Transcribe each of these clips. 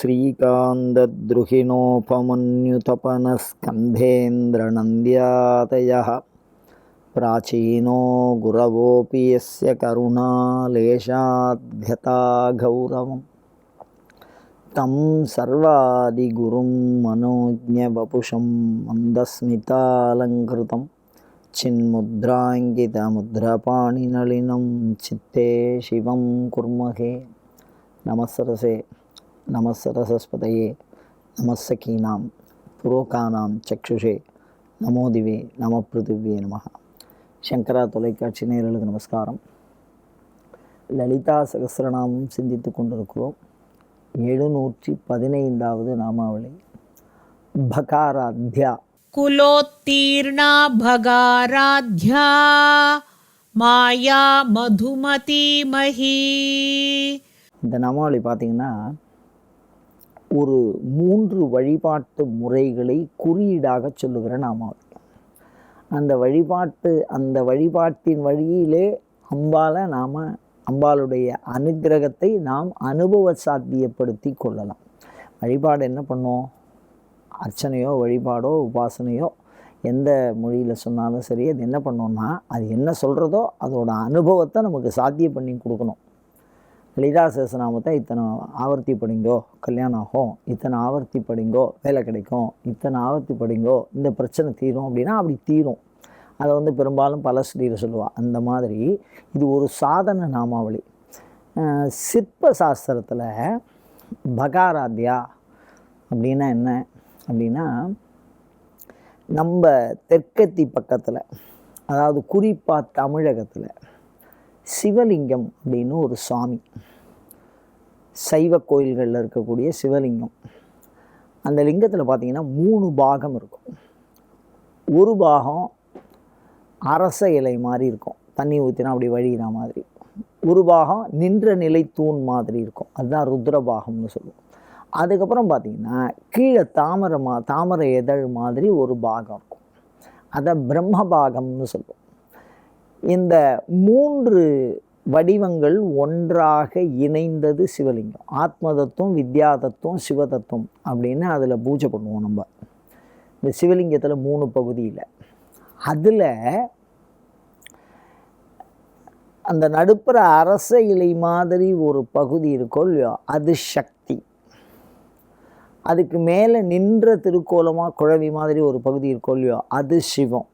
श्रीकान्तद्रुहिणोपमन्युतपनस्कन्धेन्द्रनन्द्यातयः। प्राचीनो गुरवोऽपि यस्य करुणालेशाद्गतागौरवं तं सर्वादिगुरुं मनोज्ञवपुषं मन्दस्मितालङ्कृतं। चिन्मुद्राङ्कितमुद्रपाणिनलिनं चित्ते शिवं कुर्महे। नमसृसे நமசரசஸ்பதையே நமசகீனாம் புரோகானாம் சக்ஷுஷே நமோதிவே நம பிருத்திவியே நம சங்கரா தொலைக்காட்சி நேயர்களுக்கு நமஸ்காரம் லலிதா சகசிரநாமம் சிந்தித்து கொண்டிருக்கிறோம் எழுநூற்றி பதினைந்தாவது நாமாவளி பகாராத்யா कुलोत्तीर्णा भगाराध्या माया मधुमतीमही இந்த நாமாவளி பார்த்தீங்கன்னா ஒரு மூன்று வழிபாட்டு முறைகளை குறியீடாக சொல்லுகிற நாமாவளி அந்த வழிபாட்டு அந்த வழிபாட்டின் வழியிலே அம்பால நாம் அம்பாளுடைய அனுக்கிரகத்தை நாம் அனுபவ சாத்தியப்படுத்தி கொள்ளலாம். வழிபாடு என்ன பண்ணோம்? அர்ச்சனையோ வழிபாடோ உபாசனையோ எந்த மொழியில் சொன்னாலும் சரி அது என்ன பண்ணோம்னா அது என்ன சொல்கிறதோ அதோட அனுபவத்தை நமக்கு சாத்தியம் பண்ணி கொடுக்கணும். லலிதா சேசநாமத்தை இத்தனை ஆவர்த்தி படிங்கோ கல்யாணம் ஆகும் இத்தனை ஆவர்த்தி படிங்கோ வேலை கிடைக்கும் இத்தனை ஆவர்த்தி படிங்கோ இந்த பிரச்சனை தீரும் அப்படின்னா அப்படி தீரும். அதை வந்து பெரும்பாலும் பல ஸ்ரீர சொல்லுவாள் அந்த மாதிரி இது ஒரு சாதன நாமாவளி. சிற்ப சாஸ்திரத்தில் பகாராத்யா அப்படின்னா என்ன? அப்படின்னா நம்ம தெற்கத்தி பக்கத்தில் அதாவது குறிப்பாக தமிழகத்தில் சிவலிங்கம் அப்படின்னு ஒரு சாமி. சைவ கோயில்களில் இருக்கக்கூடிய சிவலிங்கம். அந்த லிங்கத்தில் பார்த்திங்கன்னா மூணு பாகம் இருக்கும். ஒரு பாகம் அரச இலை மாதிரி இருக்கும். தண்ணி ஊற்றினா அப்படி வழிகிற மாதிரி. ஒரு பாகம் நின்ற நிலை தூண் மாதிரி இருக்கும். அதுதான் ருத்ரபாகம்னு சொல்லுவோம். அதுக்கப்புறம் பார்த்திங்கன்னா கீழே தாமரை மா தாமரை எதழ் மாதிரி ஒரு பாகம் இருக்கும். அதை பிரம்ம பாகம்னு சொல்லுவோம். இந்த மூன்று வடிவங்கள் ஒன்றாக இணைந்தது சிவலிங்கம். ஆத்மதத்துவம் வித்யாதத்துவம் சிவதத்துவம் அப்படின்னு அதில் பூஜை பண்ணுவோம் நம்ம. இந்த சிவலிங்கத்தில் மூணு பகுதியில். அதில் அந்த நடுப்புற அரச இலை மாதிரி ஒரு பகுதி இருக்கோ இல்லையோ அது சக்தி. அதுக்கு மேலே நின்ற திருக்கோலமாக குழவி மாதிரி ஒரு பகுதி இருக்கோ இல்லையோ அது சிவம்.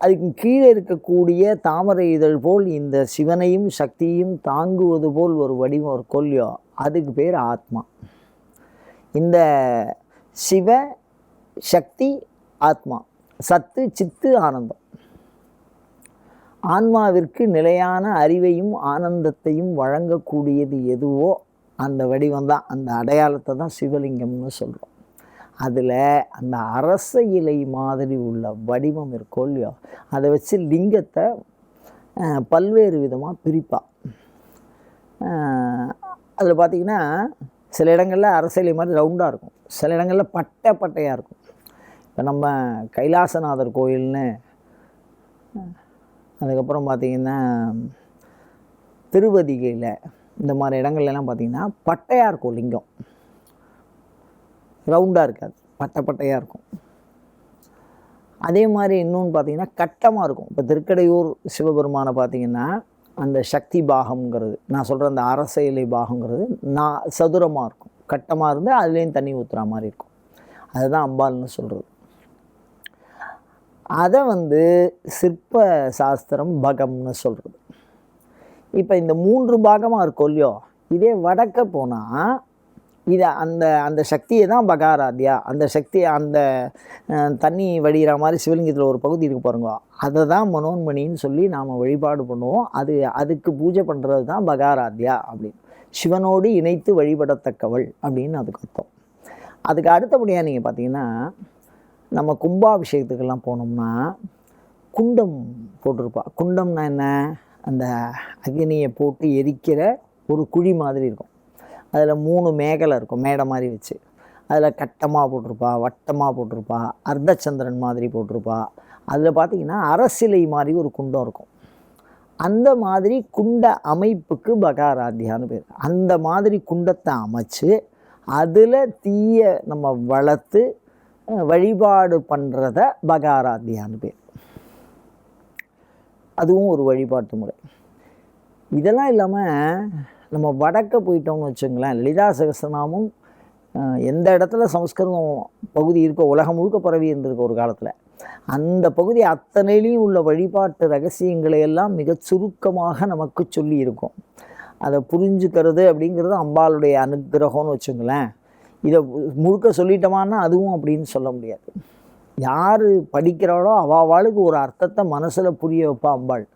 அதுக்கு கீழே இருக்கக்கூடிய தாமரை இதழ் போல் இந்த சிவனையும் சக்தியும் தாங்குவது போல் ஒரு வடிவம் ஒரு கொல்லியோ அதுக்கு பேர் ஆத்மா. இந்த சிவ சக்தி ஆத்மா சத்து சித்து ஆனந்தம். ஆன்மாவிற்கு நிலையான அறிவையும் ஆனந்தத்தையும் வழங்கக்கூடியது எதுவோ அந்த வடிவம் தான் அந்த அடையாளத்தை தான் சிவலிங்கம்னு சொல்கிறோம் அதில் அந்த அரச இலை மாதிரி உள்ள வடிவம் இருக்கோ இல்லையோ அதை வச்சு லிங்கத்தை பல்வேறு விதமாக பிரிப்பாள் அதில் பார்த்திங்கன்னா சில இடங்களில் அரச இலை மாதிரி ரவுண்டாக இருக்கும். சில இடங்களில் பட்டை பட்டையாக இருக்கும். இப்போ நம்ம கைலாசநாதர் கோயில்னு அதுக்கப்புறம் பார்த்திங்கன்னா திருவதிகையில் இந்த மாதிரி இடங்கள்லாம் பார்த்திங்கன்னா பட்டையாக இருக்கும் லிங்கம். ரவுண்டாக இருக்காது. பட்டை பட்டையாக இருக்கும். அதே மாதிரி இன்னொன்று பார்த்தீங்கன்னா கட்டமாக இருக்கும். இப்போ திருக்கடையூர் சிவபெருமானை பார்த்தீங்கன்னா அந்த சக்தி பாகம்ங்கிறது நான் சொல்கிற அந்த அரச இலை பாகங்கிறது நான் சதுரமாக இருக்கும். கட்டமாக இருந்து அதுலேயும் தண்ணி ஊற்றுற மாதிரி இருக்கும். அதுதான் அம்பாள்னு சொல்கிறது அதை வந்து சிற்ப சாஸ்திரம் பகம்னு சொல்கிறது இப்போ இந்த மூன்று பாகமாக இருக்கும் இல்லையோ இதே வடக்க போனால் இதை அந்த அந்த சக்தியை தான் பகாராத்யா அந்த சக்தி அந்த தண்ணி வடிகிற மாதிரி சிவலிங்கத்தில் ஒரு பகுதி இருக்கு பாருங்க. அதை தான் மனோன்மணின்னு சொல்லி நாம் வழிபாடு பண்ணுவோம். அது அதுக்கு பூஜை பண்ணுறது தான் பகாராத்யா அப்படின்னு. சிவனோடு இணைத்து வழிபடத்தக்கவள் அப்படின்னு அதுக்கு அர்த்தம். அதுக்கு அடுத்தபடியாக நீங்கள் பார்த்தீங்கன்னா நம்ம கும்பாபிஷேகத்துக்கெல்லாம் போனோம்னா குண்டம் போட்டிருப்பா. குண்டம்னா என்ன? அந்த அக்னியை போட்டு எரிக்கிற ஒரு குழி மாதிரி இருக்கும். அதில் மூணு மேகலை இருக்கும் மேடை மாதிரி வச்சு. அதில் கட்டமாக போட்டிருப்பா வட்டமாக போட்டிருப்பா அர்த்தச்சந்திரன் மாதிரி போட்டிருப்பா. அதில் பார்த்தீங்கன்னா அரசிலை மாதிரி ஒரு குண்டம் இருக்கும். அந்த மாதிரி குண்ட அமைப்புக்கு பகாராத்தியான்னு பேர். அந்த மாதிரி குண்டத்தை அமைச்சு அதில் தீய நம்ம வளர்த்து வழிபாடு பண்ணுறத பகாராத்தியான்னு பேர். அதுவும் ஒரு வழிபாட்டு முறை. இதெல்லாம் இல்லாமல் நம்ம வடக்க போயிட்டோம்னு வச்சுங்களேன் லலிதா சகசநாமம் எந்த இடத்துல சமஸ்கிருதம் பகுதி இருக்கோ உலகம் முழுக்க பரவி இருந்திருக்கு ஒரு காலத்தில். அந்த பகுதி அத்தனையிலையும் உள்ள வழிபாட்டு ரகசியங்களை எல்லாம் மிக சுருக்கமாக நமக்கு சொல்லி இருக்கும். அதை புரிஞ்சுக்கிறது அப்படிங்கிறது அம்பாளுடைய அனுக்கிரகம்னு வச்சுங்களேன். இதை முழுக்க சொல்லிட்டோமான்னா அதுவும் அப்படின்னு சொல்ல முடியாது. யார் படிக்கிறாளோ அவாவாளுக்கு ஒரு அர்த்தத்தை மனசில் புரிய வைப்பா அம்பாள்.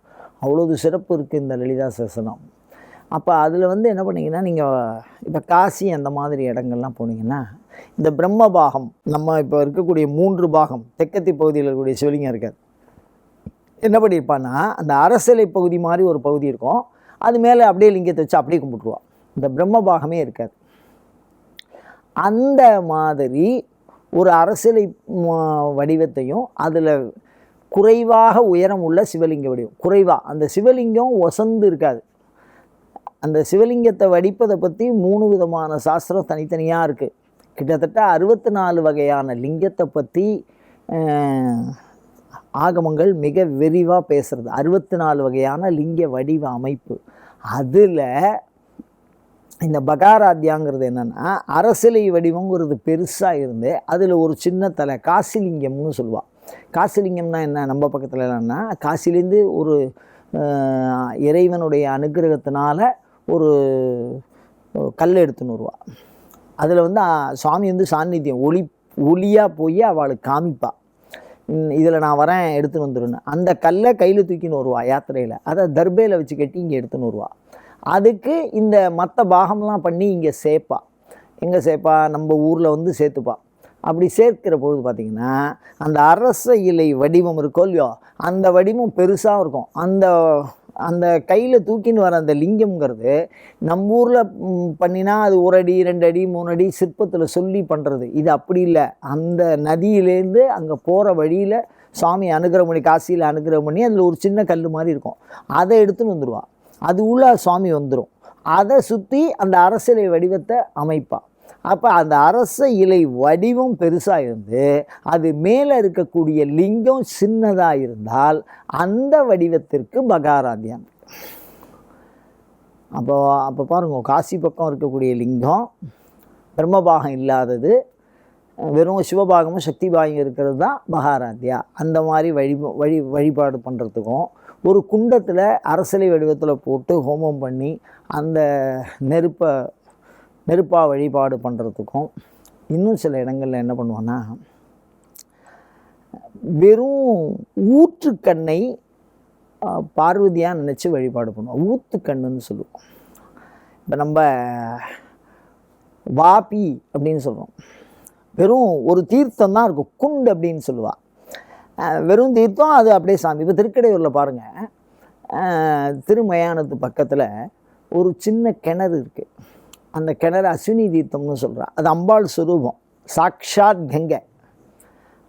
அவ்வளோது சிறப்பு இருக்குது இந்த லலிதா சசனம் அப்போ அதில் வந்து என்ன பண்ணிங்கன்னா நீங்கள் இப்போ காசி அந்த மாதிரி இடங்கள்லாம் போனீங்கன்னா இந்த பிரம்ம பாகம் நம்ம இப்போ இருக்கக்கூடிய மூன்று பாகம் தெற்கத்தி பகுதியில் இருக்கக்கூடிய சிவலிங்கம் இருக்காது. என்ன பண்ணியிருப்பான்னா அந்த அரசலை பகுதி மாதிரி ஒரு பகுதி இருக்கும். அது மேலே அப்படியே லிங்கத்தை வச்சு அப்படியே கும்பிட்டுருவா. இந்த பிரம்ம பாகமே இருக்காது. அந்த மாதிரி ஒரு அரசியலை வடிவத்தையும் அதில் குறைவாக உயரம் உள்ள சிவலிங்க வடிவம் குறைவாக அந்த சிவலிங்கம் ஒசந்து இருக்காது. அந்த சிவலிங்கத்தை வடிப்பதை பற்றி மூணு விதமான சாஸ்திரம் தனித்தனியாக இருக்குது கிட்டத்தட்ட அறுபத்தி நாலு வகையான லிங்கத்தை பற்றி ஆகமங்கள் மிக விரிவாக பேசுகிறது அறுபத்தி நாலு வகையான லிங்க வடிவ அமைப்பு. அதில் இந்த பகாராத்தியாங்கிறது என்னென்னா அரசிலை வடிவங்கிறது பெருசாக இருந்து அதில் ஒரு சின்ன தலை காசிலிங்கம்னு சொல்லுவாள் காசிலிங்கம்னா என்ன? நம்ம பக்கத்தில் என்னென்னா காசிலேருந்து ஒரு இறைவனுடைய அனுகிரகத்தினால ஒரு கல் எடுத்துன்னு வருவா. அதில் வந்து சுவாமி வந்து சாநித்தியம் ஒளி ஒளியாக போய் அவளுக்கு காமிப்பா. இதில் நான் வரேன் எடுத்துன்னு வந்துருன்னு. அந்த கல்லை கையில் தூக்கின்னு வருவா யாத்திரையில். அதை தர்பையில் வச்சு கட்டி இங்கே எடுத்துன்னு வருவா. அதுக்கு இந்த மற்ற பாகம்லாம் பண்ணி இங்கே சேர்ப்பா. எங்கே சேர்ப்பா? நம்ம ஊரில் வந்து சேர்த்துப்பா. அப்படி சேர்க்கிற பொழுது பார்த்திங்கன்னா அந்த அரச இலை வடிவம் இருக்கோ இல்லையோ அந்த வடிவம் பெருசாக இருக்கும். அந்த அந்த கையில் தூக்கின்னு வர அந்த லிங்கம்ங்கிறது நம்ம ஊரில் பண்ணினா அது ஒரு அடி ரெண்டு அடி மூணு அடி சிற்பத்தில் சொல்லி பண்ணுறது இது அப்படி இல்லை. அந்த நதியிலேருந்து அங்கே போகிற வழியில் சாமி அனுகிரகம் பண்ணி காசியில் அனுகிரகம் பண்ணி அதில் ஒரு சின்ன கல் மாதிரி இருக்கும். அதை எடுத்துன்னு வந்துடுவான் அது உள்ள சுவாமி வந்துடும் அதை சுற்றி அந்த அரசியலை வடிவத்தை அமைப்பான். அப்போ அந்த அரச இலை வடிவம் பெருசாக இருந்து அது மேலே இருக்கக்கூடிய லிங்கம் சின்னதாக இருந்தால் அந்த வடிவத்திற்கு பகாராத்தியம் அப்போ அப்போ பாருங்க காசி பக்கம் இருக்கக்கூடிய லிங்கம் பிரம்மபாகம் இல்லாதது வெறும் சிவபாகமும் சக்தி பாகம் இருக்கிறது தான் மகாராத்தியா அந்த மாதிரி வழி வழி வழிபாடு பண்ணுறதுக்கும் ஒரு குண்டத்தில் அரசலை வடிவத்தில் போட்டு ஹோமம் பண்ணி அந்த நெருப்பை நெருப்பாக வழிபாடு பண்ணுறதுக்கும் இன்னும் சில இடங்களில் என்ன பண்ணுவோன்னா வெறும் ஊற்றுக்கண்ணை பார்வதியாக நினச்சி வழிபாடு பண்ணுவோம். ஊத்துக்கண்ணுன்னு சொல்லுவோம். இப்போ நம்ம வாபி அப்படின்னு சொல்கிறோம் வெறும் ஒரு தீர்த்தம் தான் இருக்கும். குண்டு அப்படின்னு சொல்லுவாள் வெறும் தீர்த்தம் அது அப்படியே சாமி. இப்போ திருக்கடையூரில் பாருங்கள் திருமயானத்து பக்கத்தில் ஒரு சின்ன கிணறு இருக்குது அந்த கிணறு அஸ்வினி தீர்த்தம்னு சொல்கிறான் அது அம்பாள் சுரூபம். சாக்ஷாத் கங்கை.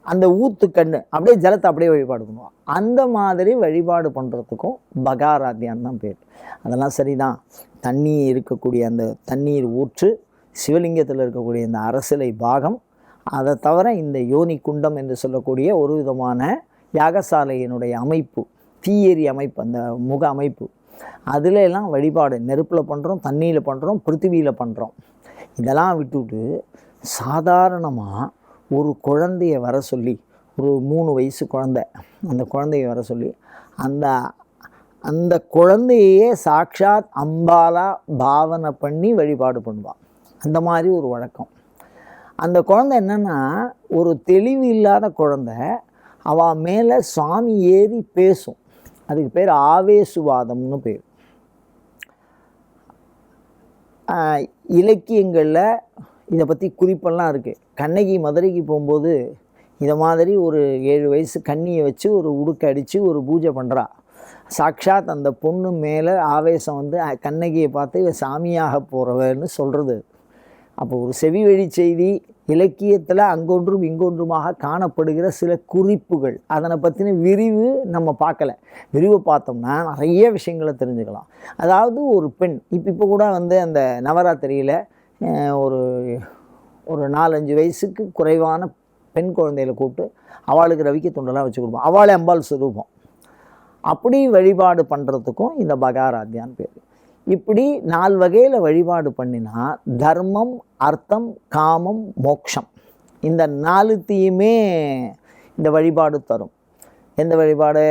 அந்த ஊத்து கண்ணு. அப்படியே ஜலத்தை அப்படியே வழிபாடு பண்ணுவோம் அந்த மாதிரி வழிபாடு பண்ணுறதுக்கும் பகாராத்தியான் தான் பேர். அதெல்லாம் சரிதான். தண்ணி இருக்கக்கூடிய அந்த தண்ணீர் ஊற்று சிவலிங்கத்தில் இருக்கக்கூடிய இந்த அரசிலை பாகம் அதை தவிர இந்த யோனி குண்டம் என்று சொல்லக்கூடிய ஒரு விதமான யாகசாலையினுடைய அமைப்பு தீயேறி அமைப்பு அந்த முக அமைப்பு அதில் எல்லாம் வழிபாடு நெருப்பில் பண்ணுறோம் தண்ணியில் பண்ணுறோம் பிருத்திவியில் பண்ணுறோம் இதெல்லாம் விட்டுவிட்டு சாதாரணமாக ஒரு குழந்தைய வர சொல்லி ஒரு மூணு வயசு குழந்தை அந்த குழந்தைய வர சொல்லி அந்த அந்த குழந்தையே சாட்சாத் அம்பாலாக பாவனை பண்ணி வழிபாடு பண்ணுவாள் அந்த மாதிரி ஒரு வழக்கம். அந்த குழந்தை என்னென்னா ஒரு தெளிவு இல்லாத குழந்தை அவள் மேலே சுவாமி ஏறி பேசும். அதுக்கு பேர் ஆவேசுவாதம்னு பேர். இலக்கியங்களில் இதை பற்றி குறிப்பெல்லாம் இருக்குது கண்ணகி மதுரைக்கு போகும்போது இதை மாதிரி ஒரு ஏழு வயசு கண்ணியை வச்சு ஒரு உடுக்க அடித்து ஒரு பூஜை பண்ணுறா சாக்ஷாத் அந்த பொண்ணு மேலே ஆவேசம் வந்து கண்ணகியை பார்த்து இவ சாமியாக போகிறவன்னு சொல்கிறது அப்போ ஒரு செவி வழி செய்தி இலக்கியத்தில் அங்கொன்றும் இங்கொன்றுமாக காணப்படுகிற சில குறிப்புகள். அதனை பற்றின விரிவு நம்ம பார்க்கல. விரிவு பார்த்தோம்னா நிறைய விஷயங்களை தெரிஞ்சுக்கலாம். அதாவது ஒரு பெண் இப்போ இப்போ கூட வந்து அந்த நவராத்திரியில் ஒரு ஒரு நாலஞ்சு வயசுக்கு குறைவான பெண் குழந்தைகளை கூப்பிட்டு அவளுக்கு ரவிக்க துண்டெல்லாம் வச்சு கொடுப்போம். அவளை அம்பாள் சுரூபம். அப்படி வழிபாடு பண்ணுறதுக்கும் இந்த பகாராத்தியான்னு பேர். இப்படி நாலு வகையில் வழிபாடு பண்ணினா தர்மம் அர்த்தம் காமம் மோக்ஷம். இந்த நாலுத்தையுமே இந்த வழிபாடு தரும். எந்த வழிபாடு?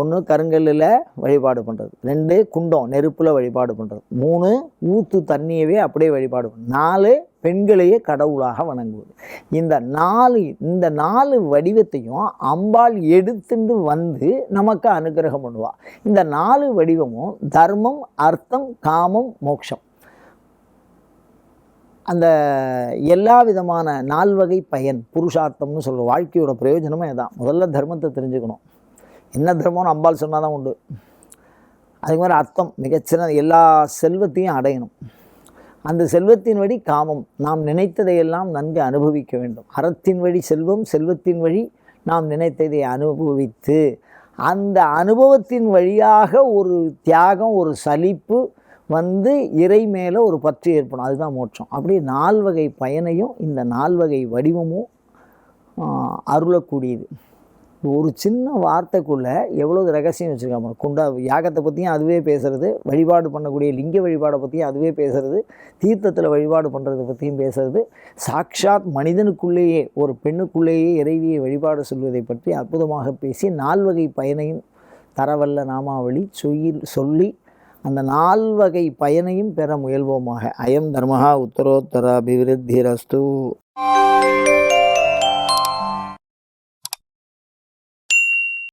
ஒன்று கருங்கல்லில் வழிபாடு பண்ணுறது ரெண்டு குண்டம் நெருப்பில் வழிபாடு பண்ணுறது மூணு ஊத்து தண்ணியவே அப்படியே வழிபாடு பண்ணுறது நாலு பெண்களையே கடவுளாக வணங்குவது. இந்த நாலு இந்த நாலு வடிவத்தையும் அம்பாள் எடுத்துட்டு வந்து நமக்கு அனுகிரகம் பண்ணுவாள் இந்த நாலு வடிவமும் தர்மம் அர்த்தம் காமம் மோட்சம் அந்த எல்லா விதமான நால்வகை பயன் புருஷார்த்தம்னு சொல்கிற வாழ்க்கையோட பிரயோஜனமே இதான் முதல்ல தர்மத்தை தெரிஞ்சுக்கணும். என்ன தர்மம்னு அம்பாள் சொன்னால் தான் உண்டு. அதே மாதிரி அர்த்தம் மிகச்சிறந்த எல்லா செல்வத்தையும் அடையணும். அந்த செல்வத்தின் வழி காமம். நாம் நினைத்ததையெல்லாம் நன்கு அனுபவிக்க வேண்டும். அறத்தின் வழி செல்வம் செல்வத்தின் வழி நாம் நினைத்ததை அனுபவித்து அந்த அனுபவத்தின் வழியாக ஒரு தியாகம் ஒரு சலிப்பு வந்து இறை மேலே ஒரு பற்று ஏற்படும். அதுதான் மோட்சம். அப்படி நால்வகை பயனையும் இந்த நால்வகை வடிவமும் அருளக்கூடியது. ஒரு சின்ன வார்த்தைக்குள்ளே எவ்வளோ ரகசியம் வச்சுருக்காங்க குண்டா யாகத்தை பற்றியும் அதுவே பேசுறது வழிபாடு பண்ணக்கூடிய லிங்க வழிபாடை பற்றியும் அதுவே பேசுகிறது தீர்த்தத்தில் வழிபாடு பண்ணுறதை பற்றியும் பேசுறது சாக்ஷாத் மனிதனுக்குள்ளேயே ஒரு பெண்ணுக்குள்ளேயே இறைவியை வழிபாடு சொல்வதை பற்றி அற்புதமாக பேசி நால்வகை பயனையும் தரவல்ல நாமாவளி சொயில் சொல்லி அந்த நால்வகை பயனையும் பெற முயல்வோமாக. அயம் தர்மஹா உத்தரோத்தர அபிவிருத்தி ரஸ்து